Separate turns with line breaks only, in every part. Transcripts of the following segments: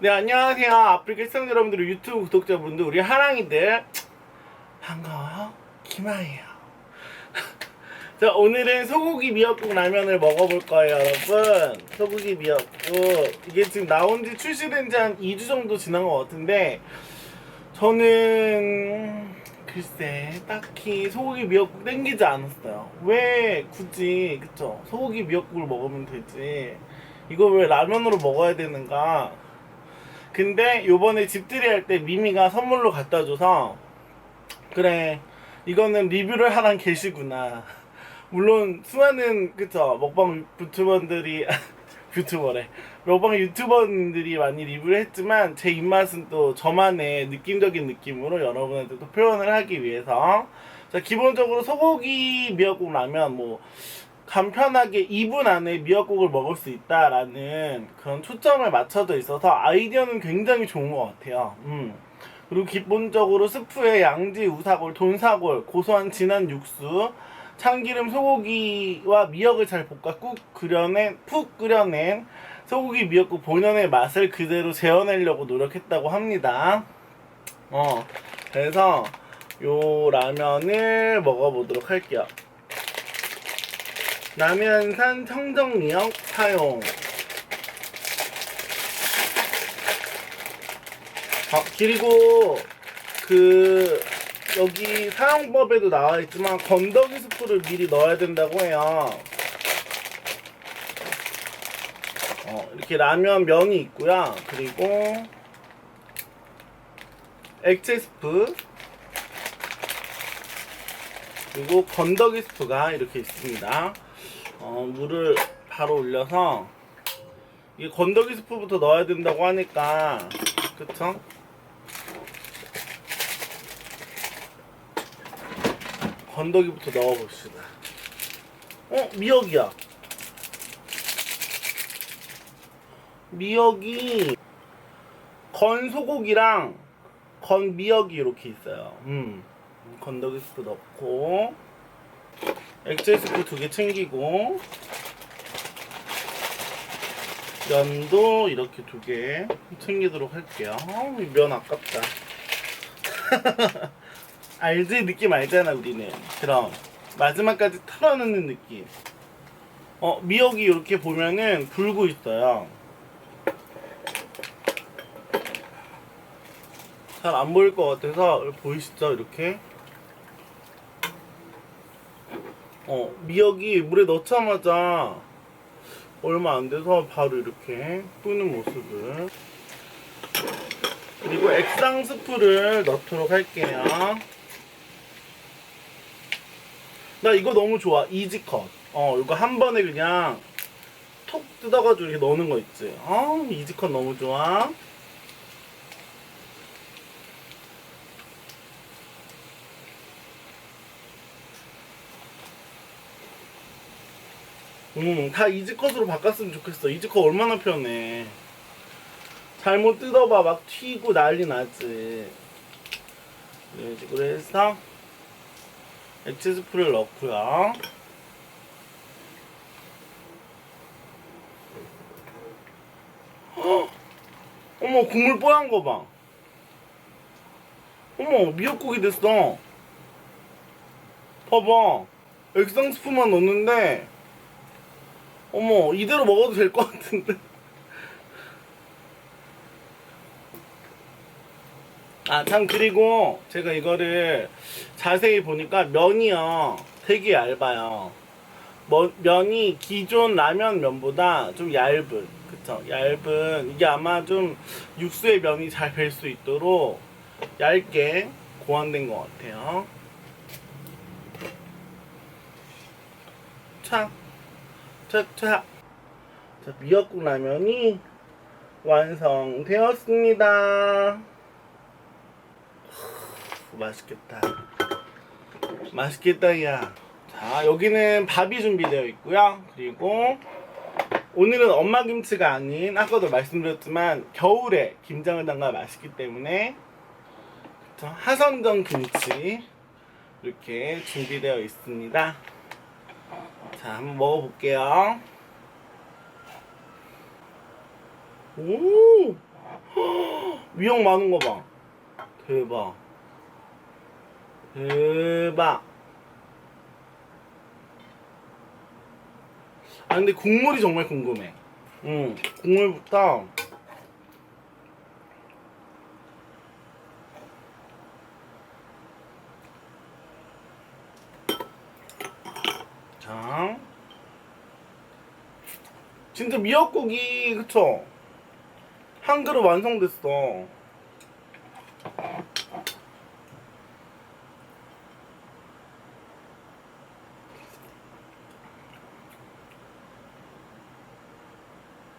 네 안녕하세요. 아프리카 시청자 여러분들 유튜브 구독자분들 우리 하랑이들. 반가워요. 김아예요. 자 오늘은 소고기 미역국 라면을 먹어볼 거예요 여러분. 소고기 미역국. 이게 지금 나온 지 출시된 지 한 2주 정도 지난 것 같은데 저는 글쎄 딱히 소고기 미역국 땡기지 않았어요. 왜 굳이 그쵸? 소고기 미역국을 먹으면 되지. 이걸 왜 라면으로 먹어야 되는가 근데 요번에 집들이 할 때 미미가 선물로 갖다 줘서 그래 이거는 리뷰를 하란 계시구나. 물론 수많은 그쵸 먹방 유튜버들이 유튜버래. 먹방 유튜버들이 많이 리뷰를 했지만 제 입맛은 또 저만의 느낌적인 느낌으로 여러분한테 또 표현을 하기 위해서. 자 기본적으로 소고기 미역국 라면 뭐 간편하게 2분 안에 미역국을 먹을 수 있다라는 그런 초점을 맞춰져 있어서 아이디어는 굉장히 좋은 것 같아요. 음. 그리고 기본적으로 스프에 양지, 우사골, 돈사골, 고소한 진한 육수, 참기름 소고기와 미역을 잘 볶아 꾹 끓여낸 푹 끓여낸 소고기 미역국 본연의 맛을 그대로 재현하려고 노력했다고 합니다. 어 그래서 요 라면을 먹어보도록 할게요. 남현산 청정미역 사용. 아, 그리고 그 여기 사용법에도 나와 있지만 건더기 스프를 미리 넣어야 된다고 해요. 어, 이렇게 라면 면이 있고요. 그리고 액체 스프 그리고 건더기 스프가 이렇게 있습니다. 어, 물을 바로 올려서 이게 건더기 스프부터 넣어야 된다고 하니까 그쵸? 건더기부터 넣어봅시다. 어 미역이야. 미역이 건 소고기랑 건 미역이 이렇게 있어요. 음 건더기 스프 넣고 액체 스프 두 개 챙기고 면도 이렇게 두 개 챙기도록 할게요. 어우, 이면 아깝다. 알지? 느낌 알잖아, 우리는. 그럼 마지막까지 털어놓는 느낌. 어, 미역이 이렇게 보면은 불고 있어요. 잘 안 보일 것 같아서 보이시죠? 이렇게. 어, 미역이 물에 넣자마자 얼마 안 돼서 바로 이렇게 뿌는 모습을. 그리고 액상 스프를 넣도록 할게요. 나 이거 너무 좋아. 이지컷. 어, 이거 한 번에 그냥 톡 뜯어가지고 이렇게 넣는 거 있지. 아, 이지컷 너무 좋아. 음, 다 이지컷으로 바꿨으면 좋겠어. 이지컷 얼마나 편해. 잘못 뜯어봐. 막 튀고 난리 나지. 이런 식으로 해서 액체 스프를 넣고요. 헉! 어머, 국물 뽀얀 거 봐. 어머, 미역국이 됐어. 봐봐. 액상 스프만 넣는데 어머 이대로 먹어도 될 것 같은데. 아 참 그리고 제가 이거를 자세히 보니까 면이요. 되게 얇아요. 뭐, 면이 기존 라면 면보다 좀 얇은 그쵸? 얇은 이게 아마 좀 육수의 면이 잘 뵐 수 있도록 얇게 고안된 것 같아요. 참 차차 자 미역국 라면이 완성되었습니다. 후, 맛있겠다. 맛있겠다 야 자 여기는 밥이 준비되어 있고요. 그리고 오늘은 엄마 김치가 아닌 아까도 말씀드렸지만 겨울에 김장을 담가 맛있기 때문에 자, 하선정 김치 이렇게 준비되어 있습니다 자, 한번 먹어볼게요. 오! 미역 많은 거 봐. 대박. 대박. 아 근데 국물이 정말 궁금해. 응, 국물부터 자, 진짜 미역국이 그쵸? 한 그릇 완성됐어.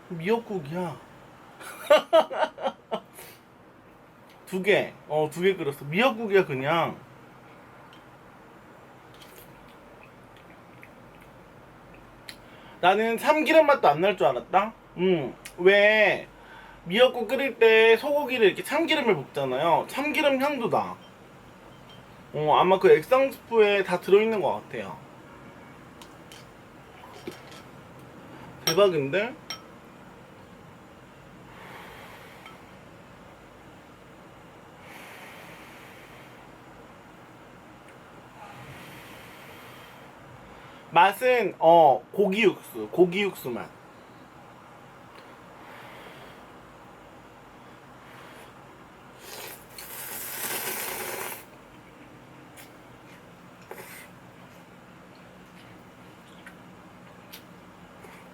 미역국이야. 두 개. 어, 두 개 끓였어. 미역국이야, 그냥. 나는 참기름 맛도 안 날 줄 알았다? 음, 왜, 미역국 끓일 때 소고기를 이렇게 참기름을 볶잖아요. 참기름 향도 나. 어, 아마 그 액상 스프에 다 들어있는 것 같아요. 대박인데? 맛은 어 고기 육수 고기 육수 맛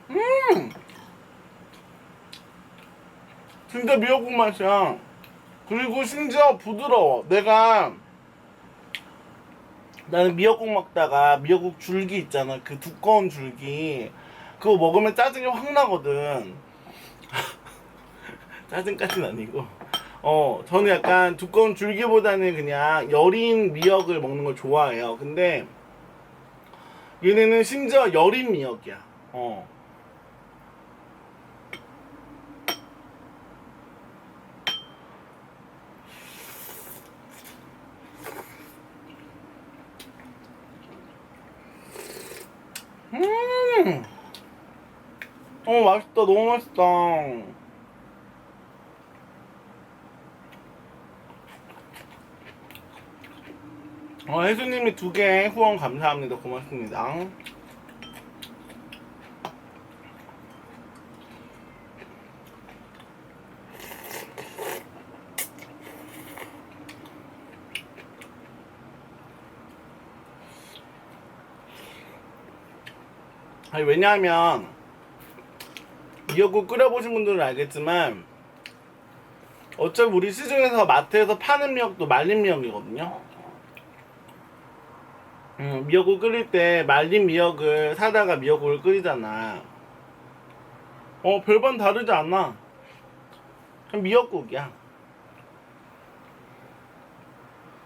음! 진짜 미역국 맛이야. 그리고 심지어 부드러워. 내가 나는 미역국 먹다가 미역국 줄기 있잖아. 그 두꺼운 줄기. 그거 먹으면 짜증이 확 나거든. 짜증까지는 아니고. 어, 저는 약간 두꺼운 줄기보다는 그냥 여린 미역을 먹는 걸 좋아해요. 근데 얘네는 심지어 여린 미역이야. 어. 음! 어, 맛있다. 너무 맛있다. 어, 혜수님이 두 개 후원 감사합니다. 고맙습니다. 아니, 왜냐하면, 미역국 끓여보신 분들은 알겠지만, 어차피 우리 시중에서 마트에서 파는 미역도 말린 미역이거든요. 음, 미역국 끓일 때 말린 미역을 사다가 미역국을 끓이잖아. 어, 별반 다르지 않아. 미역국이야.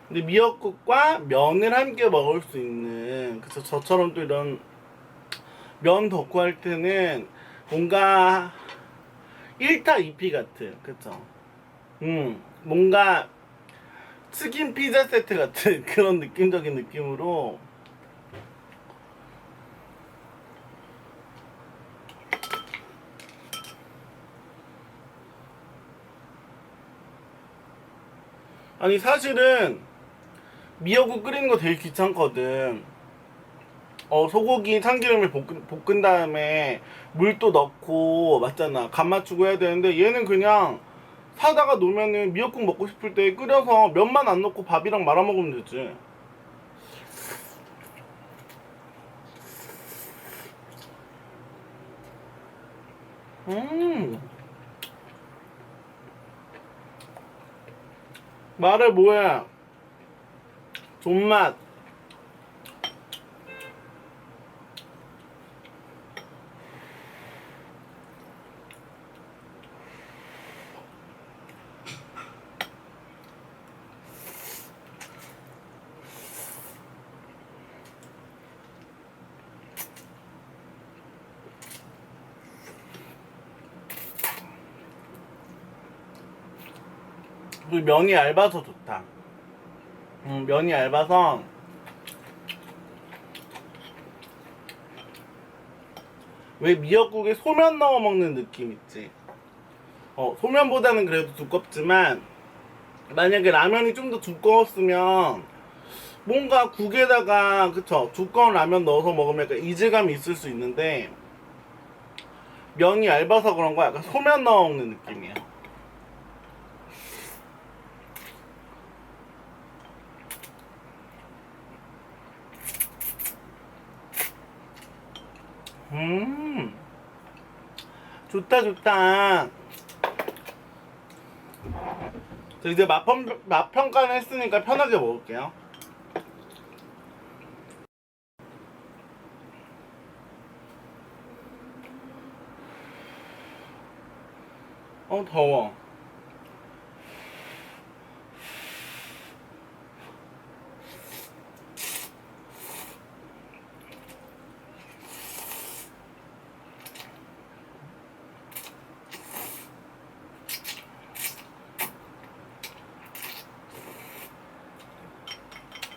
근데 미역국과 면을 함께 먹을 수 있는, 그래서 저처럼 또 이런 면 덕후 할 때는 뭔가 1타 2피 같은, 그쵸? 음, 뭔가 치킨 피자 세트 같은 그런 느낌적인 느낌으로 아니 사실은 미역국 끓이는 거 되게 귀찮거든 어 소고기 참기름을 볶은, 볶은 다음에 물도 넣고 맞잖아 간 맞추고 해야 되는데 얘는 그냥 사다가 놓으면은 미역국 먹고 싶을 때 끓여서 면만 안 넣고 밥이랑 말아 먹으면 되지. 음. 말해 뭐해? 존맛. 그 면이 얇아서 좋다. 음, 면이 얇아서 왜 미역국에 소면 넣어 먹는 느낌 있지? 어, 소면보다는 그래도 두껍지만 만약에 라면이 좀 더 두꺼웠으면 뭔가 국에다가 그쵸 두꺼운 라면 넣어서 먹으면 약간 이질감이 있을 수 있는데 면이 얇아서 그런 거 약간 소면 넣어 먹는 느낌이야. 음 좋다 좋다. 저 이제 맛평 맛평가는 했으니까 편하게 먹을게요. 어 더워.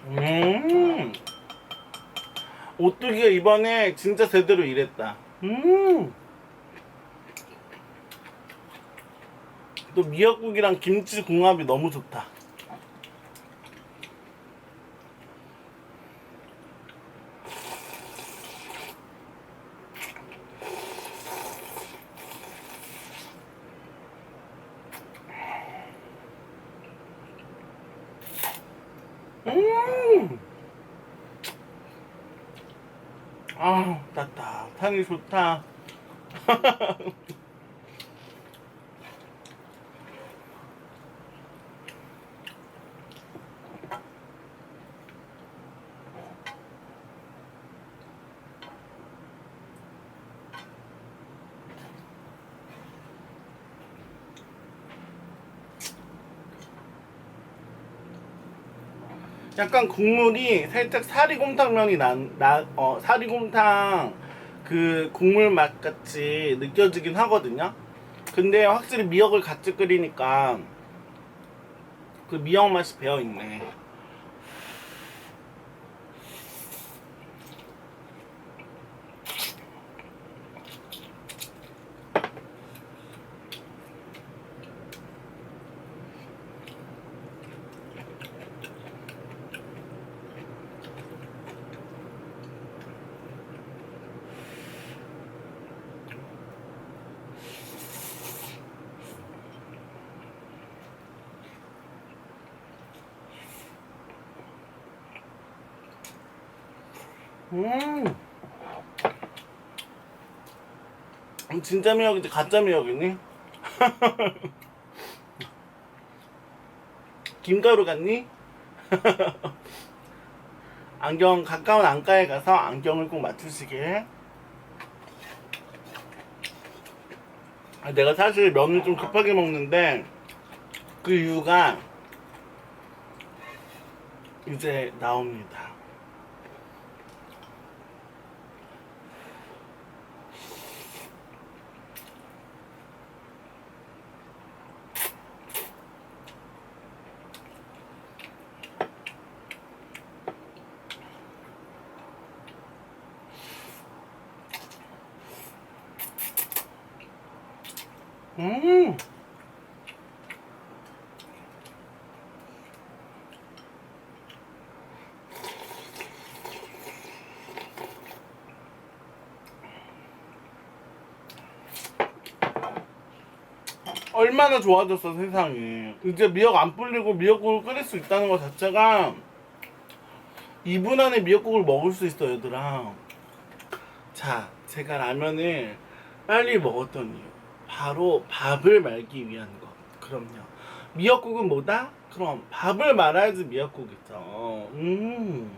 음. 오뚜기가 이번에 진짜 제대로 일했다. 음. 또 미역국이랑 김치 궁합이 너무 좋다. 음. 아, 따뜻하니 좋다. 약간 국물이 살짝 사리곰탕면이 난, 나, 어, 사리곰탕 그 국물 맛 같이 느껴지긴 하거든요. 근데 확실히 미역을 같이 끓이니까 그 미역 맛이 배어 있네. 음. 음, 진짜 미역이지 가짜 미역이니? 김가루 같니? 안경 가까운 안가에 가서 안경을 꼭 맞추시길. 아, 내가 사실 면을 좀 급하게 먹는데 그 이유가 이제 나옵니다. 음. 얼마나 좋아졌어 세상이. 이제 미역 안 불리고 미역국을 끓일 수 있다는 것 자체가 2분 안에 미역국을 먹을 수 있어 얘들아. 자 제가 라면을 빨리 먹었던 이유 바로 밥을 말기 위한 것. 그럼요. 미역국은 뭐다? 그럼 밥을 말아야지 미역국이죠. 음.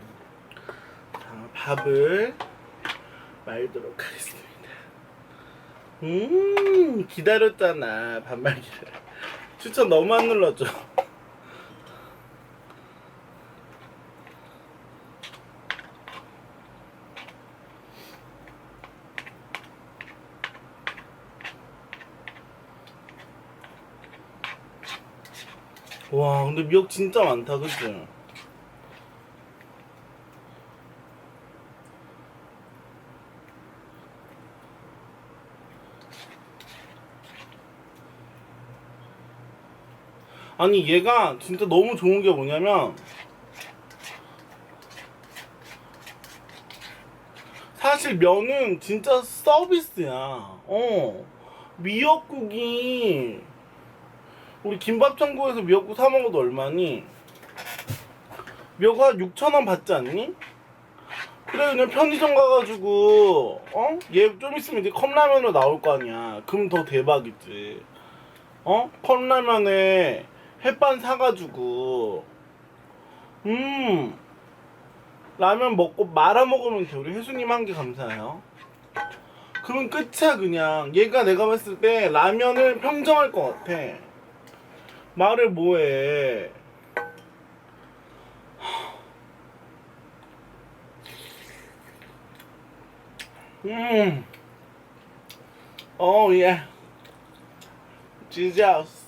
자, 밥을 말도록 하겠습니다. 음 기다렸잖아 반말기를. 추천 너무 안 눌러줘 와 근데 미역 진짜 많다 그치? 아니 얘가 진짜 너무 좋은 게 뭐냐면 사실 면은 진짜 서비스야. 어. 미역국이 우리 김밥천국에서 미역국 사 먹어도 얼마니? 미역국 한 6,000원 받지 않니? 그래 그냥 편의점 가가지고 어? 얘 좀 있으면 이제 컵라면으로 나올 거 아니야. 그럼 더 대박이지. 어? 컵라면에 햇반 사가지고 음 라면 먹고 말아 먹으면 돼. 우리 혜수님 한개 감사해요. 그럼 끝이야 그냥. 얘가 내가 봤을 때 라면을 평정할 것 같아. 말을 뭐해. 음. 오 예. Jesus.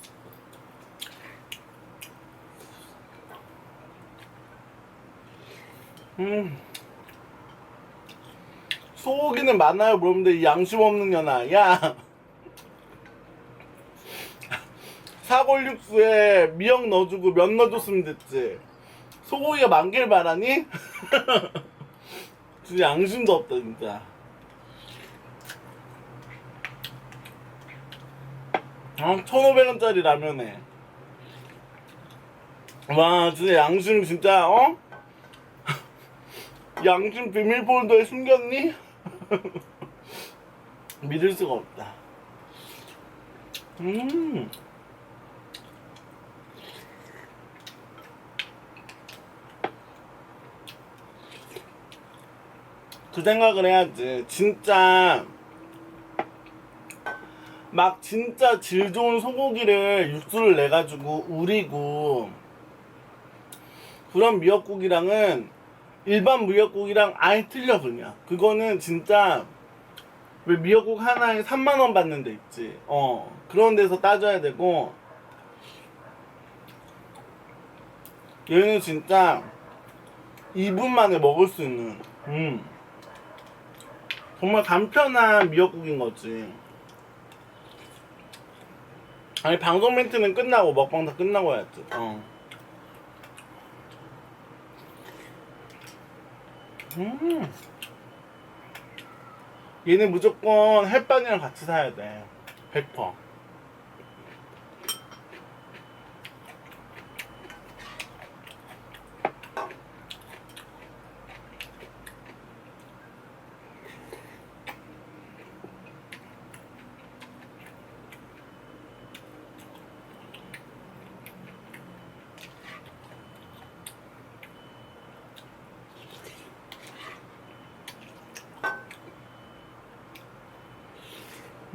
음. 소고기는 많아요, 물었는데 양심 없는 년아. 야. 사골육수에 미역 넣어주고 면 넣어줬으면 됐지. 소고기가 많길 바라니? 진짜 양심도 없다, 진짜. 어, 1,500원짜리 라면에. 와, 진짜 양심 진짜, 어? 양심 비밀 폴더에 숨겼니? 믿을 수가 없다. 음. 그 생각을 해야지. 진짜 막 진짜 질 좋은 소고기를 육수를 내 가지고 우리고 그런 미역국이랑은 일반 미역국이랑 아예 틀려 그냥. 그거는 진짜 왜 미역국 하나에 3만 원 받는 데 있지. 어. 그런 데서 따져야 되고 얘는 진짜 2분 만에 먹을 수 있는 음. 정말 간편한 미역국인 거지. 아니 방송 멘트는 끝나고 먹방 다 끝나고 해야지. 어. 음. 얘는 무조건 햇반이랑 같이 사야 돼. 100%.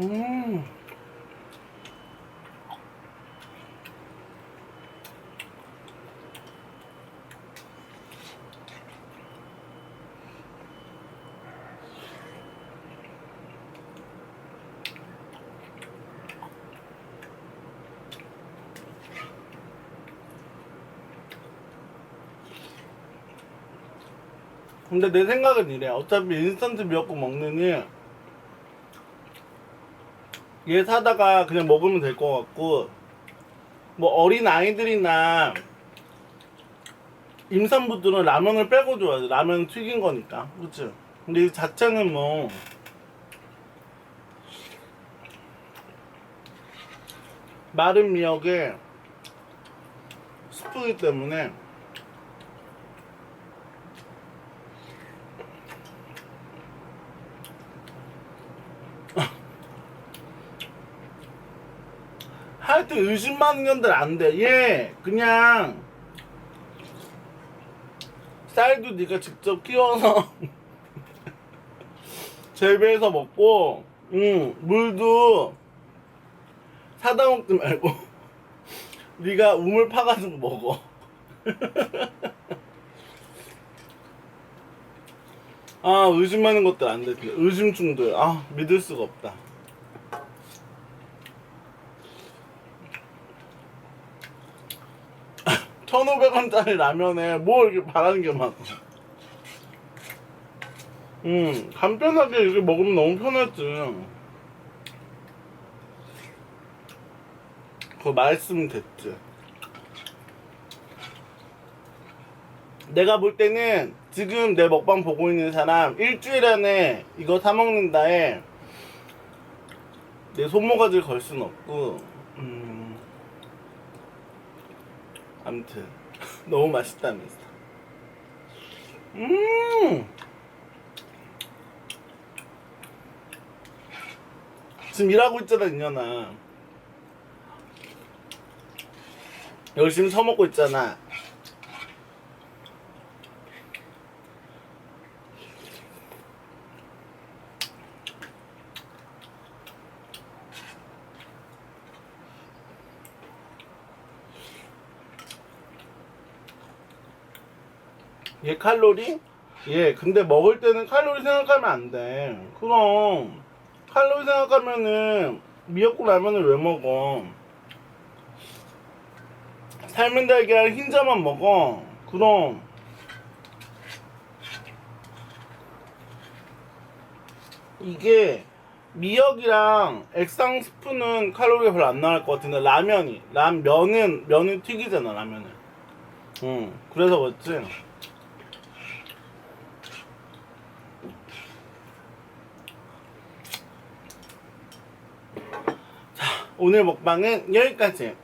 음. 근데 내 생각은 이래. 어차피 인스턴트 미역국 먹느니 얘 사다가 그냥 먹으면 될 것 같고 뭐 어린 아이들이나 임산부들은 라면을 빼고 줘야지 라면 튀긴 거니까 그치? 근데 이 자체는 뭐 마른 미역에 스프이기 때문에 하여튼 의심 많은 년들 안 돼. 얘 그냥 쌀도 네가 직접 키워서 재배해서 먹고, 응 물도 사다 먹지 말고 네가 우물 파가지고 먹어. 아 의심 많은 것들 안 돼. 의심충들 아 믿을 수가 없다. 1,500원짜리 라면에 뭐 이렇게 바라는 게 많아. 음, 간편하게 이렇게 먹으면 너무 편하지. 그거 말씀 됐지. 내가 볼 때는 지금 내 먹방 보고 있는 사람 일주일 안에 이거 사먹는다에 내 손모가지를 걸 순 없고, 음. 아무튼 너무 맛있다면서 음! 지금 일하고 있잖아 이년아. 열심히 처먹고 있잖아 얘 칼로리? 예, 근데 먹을 때는 칼로리 생각하면 안 돼. 그럼 칼로리 생각하면은 미역국 라면을 왜 먹어? 삶은 달걀 흰자만 먹어. 그럼 이게 미역이랑 액상 스프는 칼로리가 별로 안 나올 것 같은데 라면이 라면은 면은 튀기잖아 라면은. 응, 그래서 그렇지. 오늘 먹방은 여기까지.